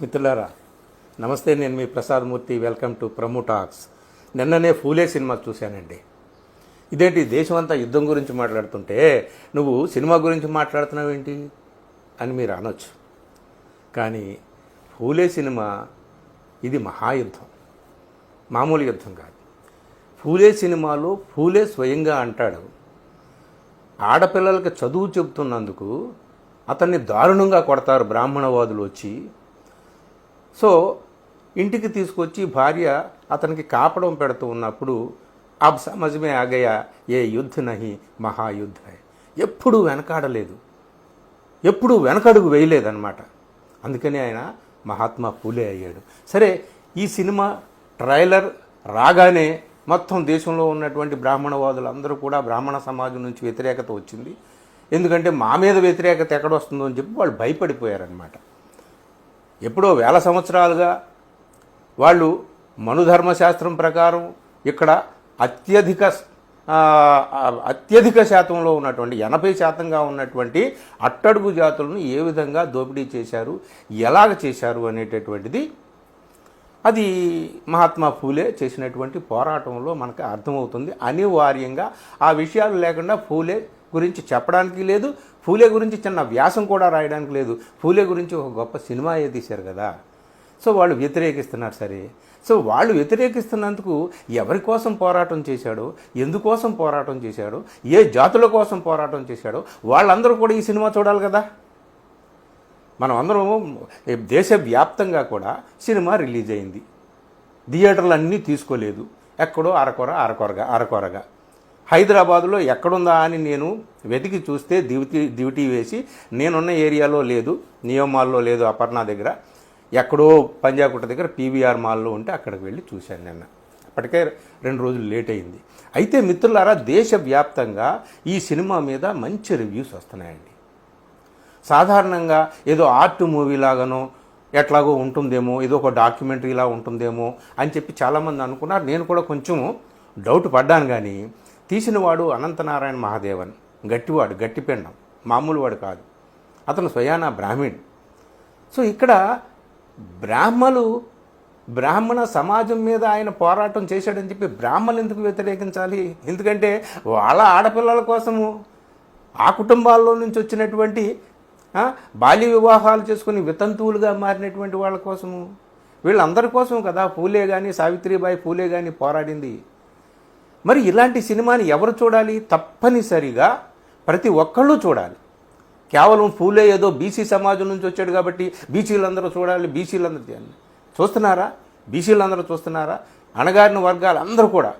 మిత్రులారా నమస్తే నేను మీ Prasad Murthy. Welcome to promo talks. నిన్ననే ఫూలే సినిమా చూశానండి. ఇదేంటి దేశం అంతా యుద్ధం గురించి మాట్లాడుతుంటే నువ్వు సినిమా గురించి మాట్లాడుతున్నావు ఏంటి అని మీరు అనొచ్చు. కానీ ఫూలే సినిమా ఇది మహాయుద్ధం. మామూలు యుద్ధం కాదు. ఫూలే సినిమాలో ఫూలే స్వయంగా అంటాడు. ఆడపిల్లలకి చదువు చెబుతున్నందుకు అతన్ని దారుణంగా కొడతారు బ్రాహ్మణవాదులు వచ్చి సో ఇంటికి తీసుకొచ్చి భార్య అతనికి కాపడం పెడుతూ ఉన్నప్పుడు అబ్ సమజమే ఆగయా ఏ యుద్ధ నహి మహాయుద్ధ ఎప్పుడూ వెనకాడలేదు. ఎప్పుడూ వెనకడుగు వేయలేదన్నమాట. అందుకని ఆయన మహాత్మా పూలే అయ్యాడు. సరే ఈ సినిమా ట్రైలర్ రాగానే మొత్తం దేశంలో ఉన్నటువంటి బ్రాహ్మణవాదులు అందరూ కూడా బ్రాహ్మణ సమాజం నుంచి వ్యతిరేకత వచ్చింది. ఎందుకంటే మా మీద వ్యతిరేకత ఎక్కడొస్తుందో అని చెప్పి వాళ్ళు భయపడిపోయారనమాట ఎప్పుడో వేల సంవత్సరాలుగా వాళ్ళు మనుధర్మశాస్త్రం ప్రకారం ఇక్కడ అత్యధిక అత్యధిక శాతంలో ఉన్నటువంటి ఎనభై శాతంగా ఉన్నటువంటి అట్టడుగు జాతులను ఏ విధంగా దోపిడీ చేశారు ఎలాగ చేశారు అనేటటువంటిది అది మహాత్మా ఫూలే చేసినటువంటి పోరాటంలో మనకు అర్థమవుతుంది. అనివార్యంగా ఆ విషయాలు లేకుండా ఫూలే గురించి చెప్పడానికి లేదు పూలే గురించి చిన్న వ్యాసం కూడా రాయడానికి లేదు. పూలే గురించి ఒక గొప్ప సినిమా ఏ తీశారు కదా. సో వాళ్ళు వ్యతిరేకిస్తున్నారు సరే. సో వాళ్ళు వ్యతిరేకిస్తున్నందుకు ఎవరి కోసం పోరాటం చేశాడో? ఎందుకోసం పోరాటం చేశాడో? ఏ జాతుల కోసం పోరాటం చేశాడో? వాళ్ళందరూ కూడా ఈ సినిమా చూడాలి కదా. మనం అందరం దేశవ్యాప్తంగా కూడా సినిమా రిలీజ్ అయింది. థియేటర్లు అన్నీ తీసుకోలేదు. ఎక్కడో అరకొర అరకొరగా అరకొరగా. హైదరాబాదులో ఎక్కడుందా అని నేను వెతికి చూస్తే దివిటి దివిటీ వేసి నేనున్న ఏరియాలో లేదు నియోమాల్లో లేదు అపర్ణ దగ్గర. ఎక్కడో పంజాగుట్ట దగ్గర పీవీఆర్ మాల్లో ఉంటే అక్కడికి వెళ్ళి చూశాను నిన్న. అప్పటికే రెండు రోజులు లేట్ అయింది. అయితే మిత్రులారా దేశవ్యాప్తంగా ఈ సినిమా మీద మంచి రివ్యూస్ వస్తున్నాయండి. సాధారణంగా ఏదో ఆర్ట్ మూవీ లాగానో ఎట్లాగో ఉంటుందేమో ఏదో ఒక డాక్యుమెంటరీలా ఉంటుందేమో అని చెప్పి చాలామంది అనుకున్నారు. నేను కూడా కొంచెం డౌట్ పడ్డాను కానీ తీసినవాడు అనంతనారాయణ మహాదేవన్. గట్టివాడు గట్టిపెండం. మామూలు వాడు కాదు. అతను స్వయాన బ్రాహ్మీణ్ సో ఇక్కడ బ్రాహ్మలు బ్రాహ్మణ సమాజం మీద ఆయన పోరాటం చేశాడని చెప్పి బ్రాహ్మణులు ఎందుకు వ్యతిరేకించాలి? ఎందుకంటే వాళ్ళ ఆడపిల్లల కోసము ఆ కుటుంబాల్లో నుంచి వచ్చినటువంటి బాల్య వివాహాలు చేసుకుని వితంతువులుగా మారినటువంటి వాళ్ళ కోసము. వీళ్ళందరి కోసం కదా పూలే కానీ సావిత్రిబాయి పూలే కానీ పోరాడింది. మరి ఇలాంటి సినిమాని ఎవరు చూడాలి? తప్పనిసరిగా ప్రతి ఒక్కళ్ళు చూడాలి. కేవలం పూలే ఏదో బీసీ సమాజం నుంచి వచ్చాడు కాబట్టి బీసీలందరూ చూడాలి బీసీలందరూ చేయాలి. చూస్తున్నారా? బీసీలందరూ చూస్తున్నారా? అణగారిన వర్గాలు అందరూ కూడా.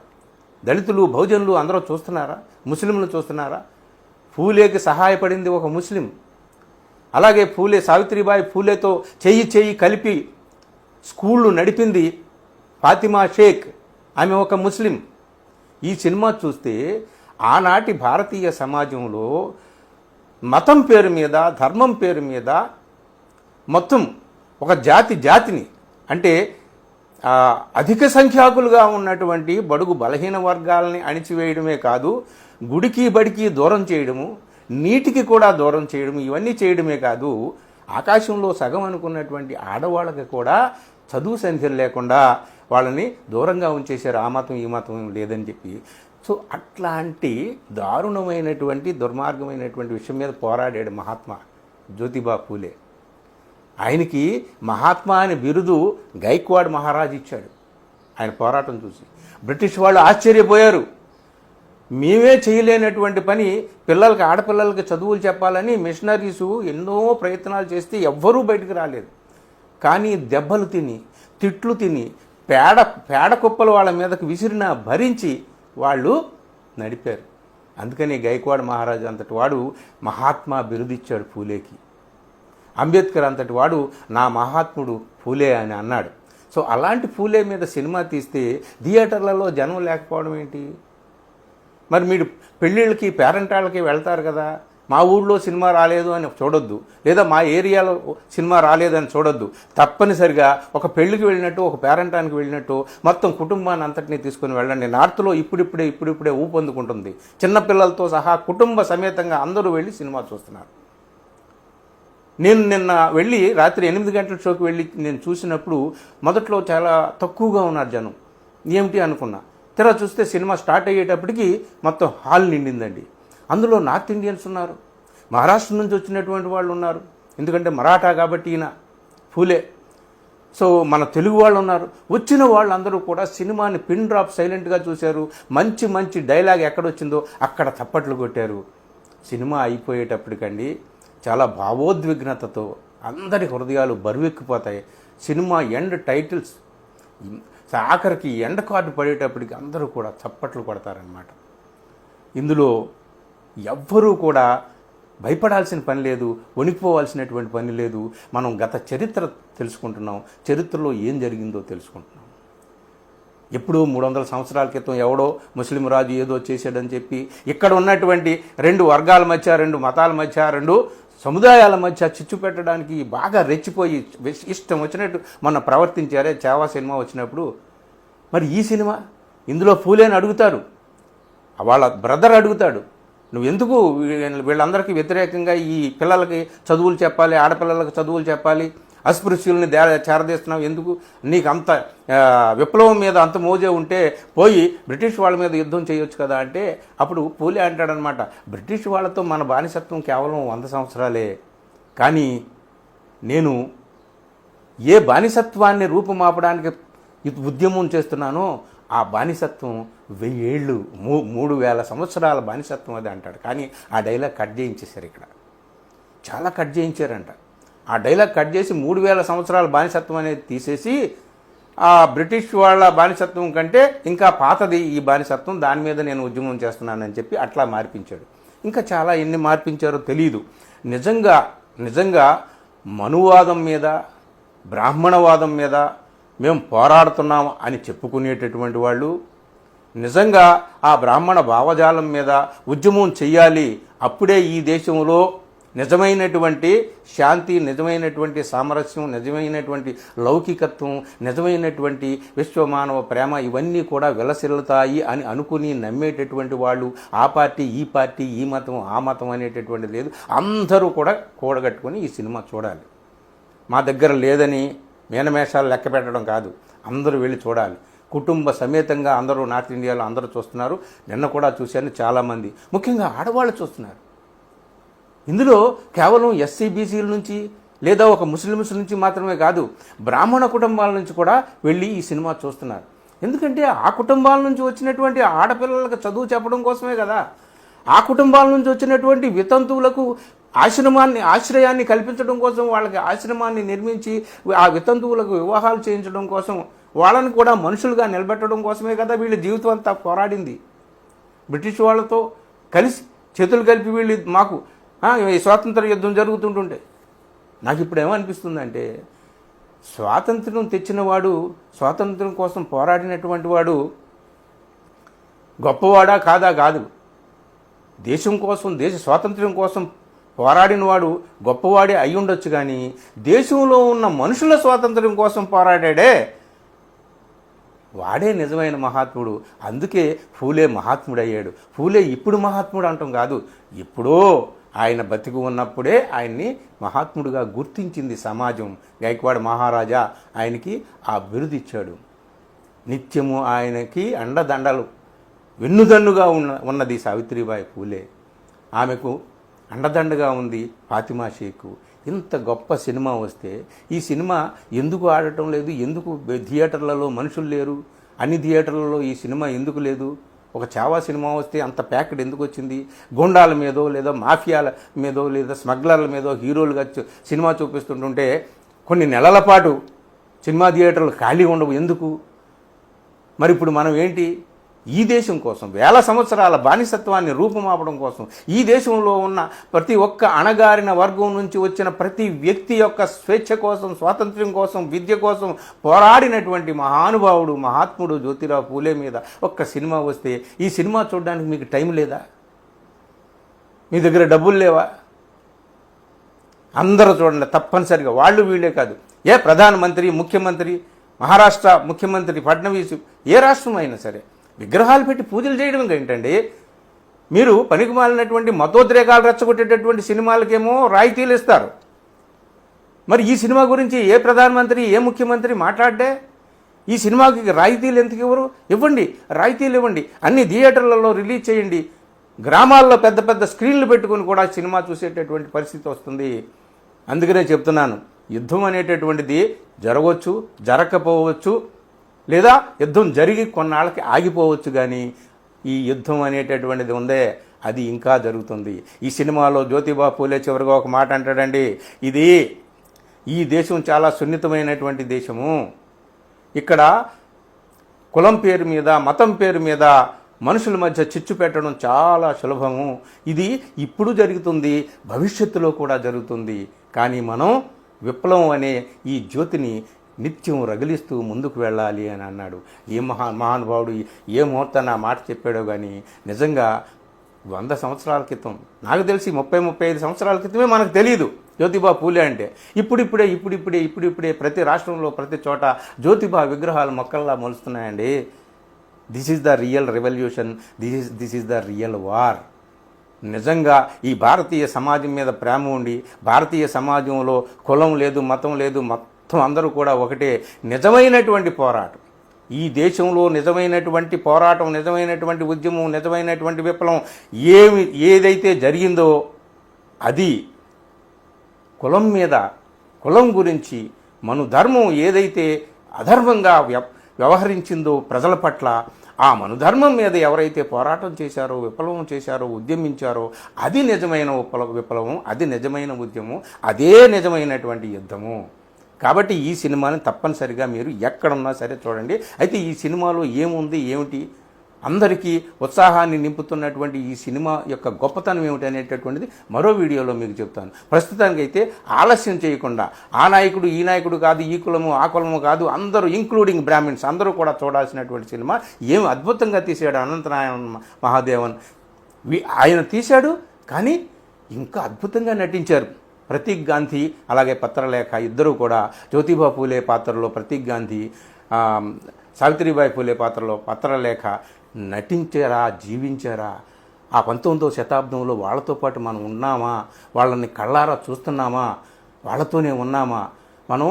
దళితులు బహుజనులు అందరూ చూస్తున్నారా? ముస్లింలు చూస్తున్నారా? పూలేకి సహాయపడింది ఒక ముస్లిం. అలాగే పూలే సావిత్రిబాయి పూలేతో చెయ్యి చెయ్యి కలిపి స్కూళ్ళు నడిపింది ఫాతిమా షేక్. ఆమె ఒక ముస్లిం. ఈ సినిమా చూస్తే ఆనాటి భారతీయ సమాజంలో మతం పేరు మీద ధర్మం పేరు మీద మొత్తం ఒక జాతి జాతిని అంటే అధిక సంఖ్యాకులుగా ఉన్నటువంటి బడుగు బలహీన వర్గాలని అణిచివేయడమే కాదు గుడికి బడికి దూరం చేయడము నీటికి కూడా దూరం చేయడము ఇవన్నీ చేయడమే కాదు ఆకాశంలో సగం అనుకున్నటువంటి ఆడవాళ్ళకి కూడా చదువు సంఖ్యలు లేకుండా వాళ్ళని దూరంగా ఉంచేశారు ఆ మతం ఈ మతం లేదని చెప్పి. సో అట్లాంటి దారుణమైనటువంటి దుర్మార్గమైనటువంటి విషయం మీద పోరాడాడు మహాత్మా జ్యోతిబా పూలే. ఆయనకి మహాత్మా అనే బిరుదు గైక్వాడ్ మహారాజ్ ఇచ్చాడు. ఆయన పోరాటం చూసి. బ్రిటిష్ వాళ్ళు ఆశ్చర్యపోయారు. మేమే చేయలేనటువంటి పని పిల్లలకి ఆడపిల్లలకి చదువులు చెప్పాలని మిషనరీసు ఎన్నో ప్రయత్నాలు చేస్తే ఎవ్వరూ బయటకు రాలేదు. కానీ దెబ్బలు తిని తిట్లు తిని పేడ పేడ కుప్పలు వాళ్ళ మీదకు విసిరిన భరించి వాళ్ళు నడిపారు. అందుకని గైక్వాడ్ మహారాజు అంతటి వాడు మహాత్మా బిరుదిచ్చాడు పూలేకి. అంబేద్కర్ అంతటి వాడు నా మహాత్ముడు పూలే అని అన్నాడు. సో అలాంటి పూలే మీద సినిమా తీస్తే థియేటర్లలో జనం లేకపోవడం ఏంటి? మరి మీరు పెళ్ళిళ్ళకి పేరెంటాళ్ళకి వెళ్తారు కదా. మా ఊళ్ళో సినిమా రాలేదు అని చూడొద్దు. లేదా మా ఏరియాలో సినిమా రాలేదని చూడొద్దు. తప్పనిసరిగా ఒక పెళ్ళికి వెళ్ళినట్టు ఒక పేరంటానికి వెళ్ళినట్టు మొత్తం కుటుంబాన్ని అంతటినీ తీసుకుని వెళ్ళండి. నార్త్లో ఇప్పుడిప్పుడే ఇప్పుడిప్పుడే ఊపందుకుంటుంది చిన్నపిల్లలతో సహా కుటుంబ సమేతంగా అందరూ వెళ్ళి సినిమా చూస్తున్నారు. నేను నిన్న వెళ్ళి రాత్రి ఎనిమిది గంటల షోకి వెళ్ళి నేను చూసినప్పుడు మొదట్లో చాలా తక్కువగా ఉన్నారు జనం. ఏమిటి అనుకున్నా. తెర చూస్తే సినిమా స్టార్ట్ అయ్యేటప్పటికి మొత్తం హాల్ నిండిందండి. అందులో నార్త్ ఇండియన్స్ ఉన్నారు. మహారాష్ట్ర నుంచి వచ్చినటువంటి వాళ్ళు ఉన్నారు. ఎందుకంటే మరాఠా కాబట్టి ఈయన ఫూలే. సో మన తెలుగు వాళ్ళు ఉన్నారు. వచ్చిన వాళ్ళందరూ కూడా సినిమాని పిన్ డ్రాప్ సైలెంట్గా చూశారు. మంచి మంచి డైలాగ్ ఎక్కడొచ్చిందో అక్కడ తప్పట్లు కొట్టారు. సినిమా అయిపోయేటప్పటికండి చాలా భావోద్విగ్నతతో అందరి హృదయాలు బరువెక్కిపోతాయి. సినిమా ఎండ్ టైటిల్స్ ఆఖరికి ఎండ కార్డు పడేటప్పటికి అందరూ కూడా చప్పట్లు కొడతారనమాట ఇందులో ఎవ్వరూ కూడా భయపడాల్సిన పని లేదు వణికిపోవాల్సినటువంటి పని లేదు. మనం గత చరిత్ర తెలుసుకుంటున్నాం. చరిత్రలో ఏం జరిగిందో తెలుసుకుంటున్నాం. ఎప్పుడూ మూడు వందల సంవత్సరాల క్రితం ఎవడో ముస్లిం రాజు ఏదో చేశాడని చెప్పి ఇక్కడ ఉన్నటువంటి రెండు వర్గాల మధ్య రెండు మతాల మధ్య రెండు సముదాయాల మధ్య చిచ్చు పెట్టడానికి బాగా రెచ్చిపోయి ఇష్టం వచ్చినట్టు మొన్న ప్రవర్తించారే చావా సినిమా వచ్చినప్పుడు. మరి ఈ సినిమా? ఇందులో పూలేని అడుగుతారు. వాళ్ళ బ్రదర్ అడుగుతాడు. నువ్వు ఎందుకు వీళ్ళందరికీ వ్యతిరేకంగా ఈ పిల్లలకి చదువులు చెప్పాలి ఆడపిల్లలకు చదువులు చెప్పాలి అస్పృశ్యుల్ని దే చేరదీస్తున్నావు ఎందుకు? నీకు అంత విప్లవం మీద అంత మోజే ఉంటే పోయి బ్రిటిష్ వాళ్ళ మీద యుద్ధం చేయొచ్చు కదా అంటే అప్పుడు పూలే అంటాడనమాట. బ్రిటిష్ వాళ్ళతో మన బానిసత్వం కేవలం వంద సంవత్సరాలే. కానీ నేను ఏ బానిసత్వాన్ని రూపుమాపడానికి ఉద్యమం చేస్తున్నానో ఆ బానిసత్వం వెయ్యేళ్ళు మూ మూడు వేల సంవత్సరాల బానిసత్వం అది అంటాడు. కానీ ఆ డైలాగ్ కట్ చేయించేశారు ఇక్కడ. చాలా కట్ చేయించారంట. ఆ డైలాగ్ కట్ చేసి మూడు వేల సంవత్సరాల బానిసత్వం అనేది తీసేసి ఆ బ్రిటిష్ వాళ్ళ బానిసత్వం కంటే ఇంకా పాతది ఈ బానిసత్వం దాని మీద నేను ఉద్యమం చేస్తున్నానని చెప్పి అట్లా మార్పించాడు. ఇంకా చాలా ఎన్ని మార్పించారో తెలియదు నిజంగా నిజంగా మనువాదం మీద బ్రాహ్మణవాదం మీద మేము పోరాడుతున్నాం అని చెప్పుకునేటటువంటి వాళ్ళు నిజంగా ఆ బ్రాహ్మణ భావజాలం మీద ఉద్యమం చెయ్యాలి అప్పుడే ఈ దేశంలో నిజమైనటువంటి శాంతి నిజమైనటువంటి సామరస్యం నిజమైనటువంటి లౌకికత్వం నిజమైనటువంటి విశ్వమానవ ప్రేమ ఇవన్నీ కూడా విలసిల్లుతాయి అని అనుకుని నమ్మేటటువంటి వాళ్ళు ఆ పార్టీ ఈ పార్టీ ఈ మతం ఆ మతం అనేటటువంటి లేదు. అందరూ కూడా కూడగట్టుకొని ఈ సినిమా చూడాలి. మా దగ్గర లేదని మేనమేషాలు లెక్క పెట్టడం కాదు. అందరూ వెళ్ళి చూడాలి. కుటుంబ సమేతంగా అందరూ నార్త్ ఇండియాలో అందరూ చూస్తున్నారు. నిన్న కూడా చూశాను చాలామంది. ముఖ్యంగా ఆడవాళ్ళు చూస్తున్నారు. ఇందులో కేవలం ఎస్సీ బీసీల నుంచి లేదా ఒక ముస్లిమ్స్ నుంచి మాత్రమే కాదు బ్రాహ్మణ కుటుంబాల నుంచి కూడా వెళ్ళి ఈ సినిమా చూస్తున్నారు. ఎందుకంటే ఆ కుటుంబాల నుంచి వచ్చినటువంటి ఆడపిల్లలకు చదువు చెప్పడం కోసమే కదా. ఆ కుటుంబాల నుంచి వచ్చినటువంటి వితంతువులకు ఆశ్రమాన్ని ఆశ్రయాన్ని కల్పించడం కోసం వాళ్ళకి ఆశ్రమాన్ని నిర్మించి ఆ వితంతువులకు వివాహాలు చేయించడం కోసం వాళ్ళని కూడా మనుషులుగా నిలబెట్టడం కోసమే కదా వీళ్ళ జీవితం అంతా పోరాడింది. బ్రిటిష్ వాళ్ళతో కలిసి చేతులు కలిపి వీళ్ళు మాకు ఈ స్వాతంత్ర యుద్ధం జరుగుతుంటుంటే. నాకు ఇప్పుడు ఏమనిపిస్తుందంటే స్వాతంత్రం తెచ్చినవాడు స్వాతంత్రం కోసం పోరాడినటువంటి వాడు గొప్పవాడా కాదా కాదు. దేశం కోసం దేశ స్వాతంత్ర్యం కోసం పోరాడినవాడు గొప్పవాడే అయ్యుండొచ్చు కానీ దేశంలో ఉన్న మనుషుల స్వాతంత్ర్యం కోసం పోరాడాడే వాడే నిజమైన మహాత్ముడు. అందుకే ఫూలే మహాత్ముడు అయ్యాడు ఫూలే ఇప్పుడు మహాత్ముడు అంటాం కాదు. ఎప్పుడో ఆయన బతికి ఉన్నప్పుడే ఆయన్ని మహాత్ముడుగా గుర్తించింది సమాజం. గైక్వాడ్ మహారాజా ఆయనకి ఆ బిరుదు ఇచ్చాడు నిత్యము ఆయనకి అండదండలు వెన్నుదన్నుగా ఉన్న ఉన్నది సావిత్రిబాయి పూలే. ఆమెకు అండదండగా ఉంది ఫాతిమా షేకు. ఇంత గొప్ప సినిమా వస్తే ఈ సినిమా ఎందుకు ఆడటం లేదు? ఎందుకు థియేటర్లలో మనుషులు లేరు? అన్ని థియేటర్లలో ఈ సినిమా ఎందుకు లేదు? ఒక చావా సినిమా వస్తే అంత ప్యాకెట్ ఎందుకు వచ్చింది? గుండాల మీదో లేదా మాఫియాల మీదో లేదా స్మగ్లర్ల మీదో హీరోలుగా సినిమా చూపిస్తుంటుంటే కొన్ని నెలల పాటు సినిమా థియేటర్లు ఖాళీ ఉండవు. ఎందుకు? మరి ఇప్పుడు మనం ఏంటి? ఈ దేశం కోసం వేల సంవత్సరాల బానిసత్వాన్ని రూపుమాపడం కోసం ఈ దేశంలో ఉన్న ప్రతి ఒక్క అణగారిన వర్గం నుంచి వచ్చిన ప్రతి వ్యక్తి యొక్క స్వేచ్ఛ కోసం స్వాతంత్ర్యం కోసం విద్య కోసం పోరాడినటువంటి మహానుభావుడు మహాత్ముడు జ్యోతిరావు పూలే మీద ఒక్క సినిమా వస్తే ఈ సినిమా చూడడానికి మీకు టైం లేదా? మీ దగ్గర డబ్బులు లేవా? అందరూ చూడండి తప్పనిసరిగా. వాళ్ళు వీళ్ళే కాదు. ఏ ప్రధానమంత్రి ముఖ్యమంత్రి మహారాష్ట్ర ముఖ్యమంత్రి ఫడ్నవీస్ ఏ రాష్ట్రం అయినా సరే. విగ్రహాలు పెట్టి పూజలు చేయడం ఏంటండి? మీరు పనికిమాలినటువంటి మతోద్రేకాలు రెచ్చగొట్టేటటువంటి సినిమాలకేమో రాయితీలు ఇస్తారు. మరి ఈ సినిమా గురించి ఏ ప్రధానమంత్రి ఏ ముఖ్యమంత్రి మాట్లాడే ఈ సినిమాకి రాయితీలు ఎందుకు ఇవ్వరు? ఇవ్వండి రాయితీలు ఇవ్వండి. అన్ని థియేటర్లలో రిలీజ్ చేయండి. గ్రామాల్లో పెద్ద పెద్ద స్క్రీన్లు పెట్టుకుని కూడా సినిమా చూసేటటువంటి పరిస్థితి వస్తుంది. అందుకనే చెప్తున్నాను యుద్ధం అనేటటువంటిది జరగవచ్చు జరగకపోవచ్చు లేదా యుద్ధం జరిగి కొన్నాళ్ళకి ఆగిపోవచ్చు కానీ ఈ యుద్ధం అనేటటువంటిది ఉందే అది ఇంకా జరుగుతుంది. ఈ సినిమాలో జ్యోతిబా పూలే చివరిగా ఒక మాట అంటాడండి ఇది ఈ దేశం చాలా సున్నితమైనటువంటి దేశము. ఇక్కడ కులం పేరు మీద మతం పేరు మీద మనుషుల మధ్య చిచ్చు పెట్టడం చాలా సులభము. ఇది ఇప్పుడు జరుగుతుంది భవిష్యత్తులో కూడా జరుగుతుంది. కానీ మనం విప్లవం అనే ఈ జ్యోతిని నిత్యం రగిలిస్తూ ముందుకు వెళ్ళాలి అని అన్నాడు. ఏ మహా మహానుభావుడు ఏ ముహూర్తాన్ని ఆ మాట చెప్పాడో కానీ నిజంగా వంద సంవత్సరాల క్రితం నాకు తెలిసి ముప్పై ముప్పై ఐదు సంవత్సరాల క్రితమే మనకు తెలియదు జ్యోతిబా పూలే అంటే ఇప్పుడిప్పుడే ఇప్పుడిప్పుడే ఇప్పుడిప్పుడే ప్రతి రాష్ట్రంలో ప్రతి చోట జ్యోతిబా విగ్రహాలు మొక్కల్లా మొలుస్తున్నాయండి. This is the real revolution this is this is the real war నిజంగా ఈ భారతీయ సమాజం మీద ప్రేమ ఉండి భారతీయ సమాజంలో కులం లేదు మతం లేదు మొత్తం అందరూ కూడా ఒకటే నిజమైనటువంటి పోరాటం. ఈ దేశంలో నిజమైనటువంటి పోరాటం నిజమైనటువంటి ఉద్యమం నిజమైనటువంటి విప్లవం ఏమి ఏదైతే జరిగిందో అది కులం మీద కులం గురించి మనుధర్మం ఏదైతే అధర్మంగా వ్య వ్యవహరించిందో ప్రజల పట్ల ఆ మనుధర్మం మీద ఎవరైతే పోరాటం చేశారో విప్లవం చేశారో ఉద్యమించారో అది నిజమైన విప్లవం అది నిజమైన ఉద్యమం అదే నిజమైనటువంటి యుద్ధము. కాబట్టి ఈ సినిమాని తప్పనిసరిగా మీరు ఎక్కడున్నా సరే చూడండి. అయితే ఈ సినిమాలో ఏముంది ఏమిటి? అందరికీ ఉత్సాహాన్ని నింపుతున్నటువంటి ఈ సినిమా యొక్క గొప్పతనం ఏమిటి అనేటటువంటిది మరో వీడియోలో మీకు చెప్తాను. ప్రస్తుతానికి అయితే ఆలస్యం చేయకుండా ఆ నాయకుడు ఈ నాయకుడు కాదు ఈ కులము ఆ కులము కాదు అందరూ ఇంక్లూడింగ్ బ్రాహ్మిన్స్ అందరూ కూడా చూడాల్సినటువంటి సినిమా ఏం అద్భుతంగా తీసాడు అనంతనారాయణ మహాదేవన్. ఆయన తీశాడు కానీ ఇంకా అద్భుతంగా నటించారు. ప్రతీక్ గాంధీ అలాగే పత్రలేఖ ఇద్దరూ కూడా జ్యోతిబా పూలే పాత్రలో ప్రతీక్ గాంధీ సావిత్రిబాయి పూలే పాత్రలో పత్రలేఖ నటించారా జీవించారా? ఆ పంతొమ్మిదవ శతాబ్దంలో వాళ్ళతో పాటు మనం ఉన్నామా? వాళ్ళని కళ్ళారా చూస్తున్నామా? వాళ్ళతోనే ఉన్నామా? మనం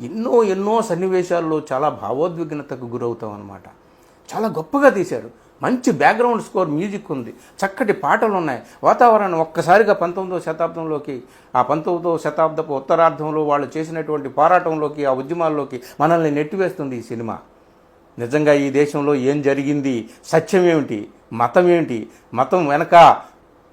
ఎన్నో ఎన్నో సన్నివేశాల్లో చాలా భావోద్విగ్నతకు గురవుతాం అన్నమాట చాలా గొప్పగా తీశారు. మంచి బ్యాక్గ్రౌండ్ స్కోర్ మ్యూజిక్ ఉంది. చక్కటి పాటలు ఉన్నాయి. వాతావరణం ఒక్కసారిగా పంతొమ్మిదవ శతాబ్దంలోకి ఆ పంతొమ్మిదవ శతాబ్దపు ఉత్తరార్ధంలో వాళ్ళు చేసినటువంటి పోరాటంలోకి ఆ ఉద్యమాల్లోకి మనల్ని నెట్టివేస్తుంది ఈ సినిమా. నిజంగా ఈ దేశంలో ఏం జరిగింది? సత్యం ఏమిటి? మతం ఏమిటి? మతం వెనక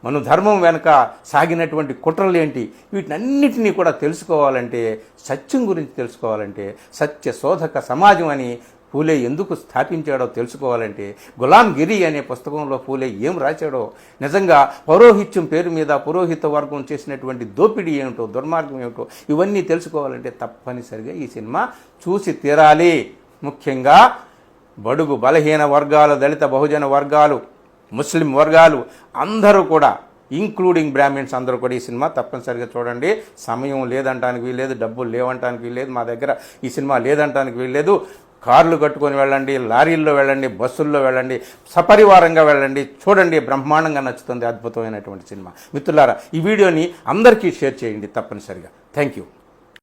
మన ధర్మం వెనక సాగినటువంటి కుట్రలు ఏంటి? వీటినన్నిటినీ కూడా తెలుసుకోవాలంటే సత్యం గురించి తెలుసుకోవాలంటే సత్య శోధక సమాజం అని పూలే ఎందుకు స్థాపించాడో తెలుసుకోవాలంటే గులాం గిరి అనే పుస్తకంలో పూలే ఏం రాశాడో? నిజంగా పౌరోహిత్యం పేరు మీద పురోహిత వర్గం చేసినటువంటి దోపిడీ ఏమిటో దుర్మార్గం ఏమిటో ఇవన్నీ తెలుసుకోవాలంటే తప్పనిసరిగా ఈ సినిమా చూసి తీరాలి. ముఖ్యంగా బడుగు బలహీన వర్గాలు దళిత బహుజన వర్గాలు ముస్లిం వర్గాలు అందరూ కూడా ఇంక్లూడింగ్ బ్రాహ్మిన్స్ అందరూ కూడా ఈ సినిమా తప్పనిసరిగా చూడండి. సమయం లేదంటానికి వీల్లేదు డబ్బులు లేవంటానికి వీల్లేదు మా దగ్గర ఈ సినిమా లేదంటానికి వీల్లేదు. కార్లు కట్టుకొని వెళ్ళండి లారీల్లో వెళ్ళండి బస్సుల్లో వెళ్ళండి సపరివారంగా వెళ్ళండి చూడండి బ్రహ్మాండంగా నచ్చుతుంది అద్భుతమైనటువంటి సినిమా. మిత్రులారా ఈ వీడియోని అందరికీ షేర్ చేయండి తప్పనిసరిగా. Thank you.